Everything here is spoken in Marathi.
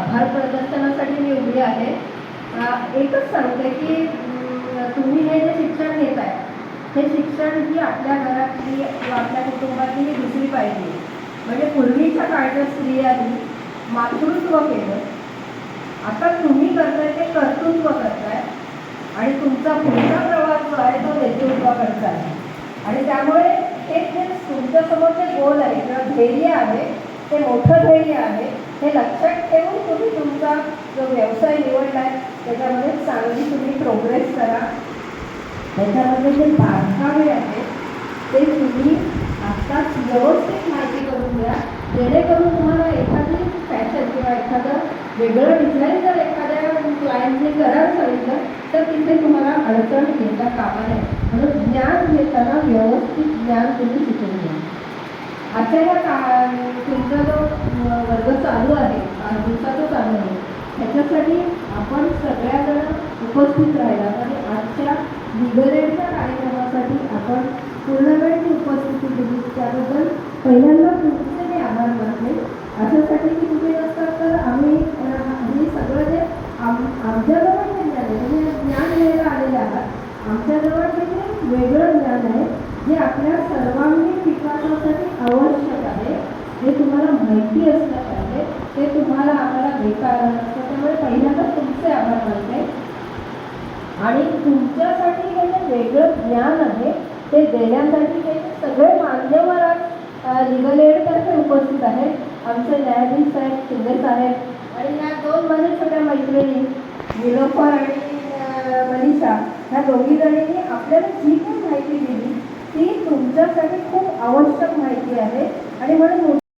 आभार प्रदर्शनासाठी मी उभी आहे. एकच सांगते की तुम्ही हे जे शिक्षण घेत आहे हे शिक्षण ही आपल्या घरातली किंवा आपल्या कुटुंबातली ही दुसरी पाहिजे म्हणजे पूर्वीच्या काळच्या स्त्रियांनी मातृत्व केलं. आता तुम्ही करताय ते कर्तृत्व करताय. आणि तुमचा पुढचा प्रवास जो आहे तो नेतृत्वाकडचा आहे. आणि त्यामुळे हे जे तुमच्यासमोर जे गोल आहे किंवा ध्येय आहे ते मोठं ध्येय आहे. हे लक्षात ठेवून तुम्ही तुमचा जो व्यवसाय निवडलाय त्याच्यामध्ये चांगली तुम्ही प्रोग्रेस करा. त्याच्यामध्ये जे बारकावे आहेत ते तुम्ही आत्ताच व्यवस्थित माहिती करून घ्या. जेणेकरून तुम्हाला एखादी फॅशन किंवा एखादं वेगळं डिझाईन जर एखाद्या क्लायंटने करायला सांगितलं तर तिथे तुम्हाला अडचण घेता कामा नये. म्हणून ज्ञान घेताना व्यवस्थित ज्ञान तुम्ही शिकून घ्या. आजच्या या का तुमचा जो त्याच्यासाठी आपण सगळ्याजण उपस्थित राहिला आणि आजच्या लिगरेटच्या कार्यक्रमासाठी आपण पूर्ण वेळ उपस्थिती दिली. त्याबद्दल पहिल्यांदा तुमचे मी आभार मानले. अशासाठी की तुम्ही असतात तर आम्ही हे सगळं जे आम आमच्याजवळ जे ज्ञान आहे तुम्ही ज्ञान घ्यायला आलेले आहात आमच्याजवळ देखील वेगळं ज्ञान आहे जे आपल्या सर्वांगीण विकासासाठी आवश्यक आहे हे तुम्हाला माहिती असलं पाहिजे. ते तुम्हाला आम्हाला देता आलं नसतं त्यामुळे पहिल्यांदा तुमचे आभार मानते. आणि तुमच्यासाठी हे जे वेगळं ज्ञान आहे. ते देण्यासाठी हे सगळे मान्यवर आज लिगल एडतर्फे उपस्थित आहेत. आमचे न्यायाधीश साहेब शिंदे साहेब आणि या दोन माझ्या छोट्या मैत्रिणी निलोफर आणि मनीषा ह्या दोघी जणींनी आपल्याला जी काही माहिती दिली ती तुमच्यासाठी खूप आवश्यक माहिती आहे. आणि म्हणून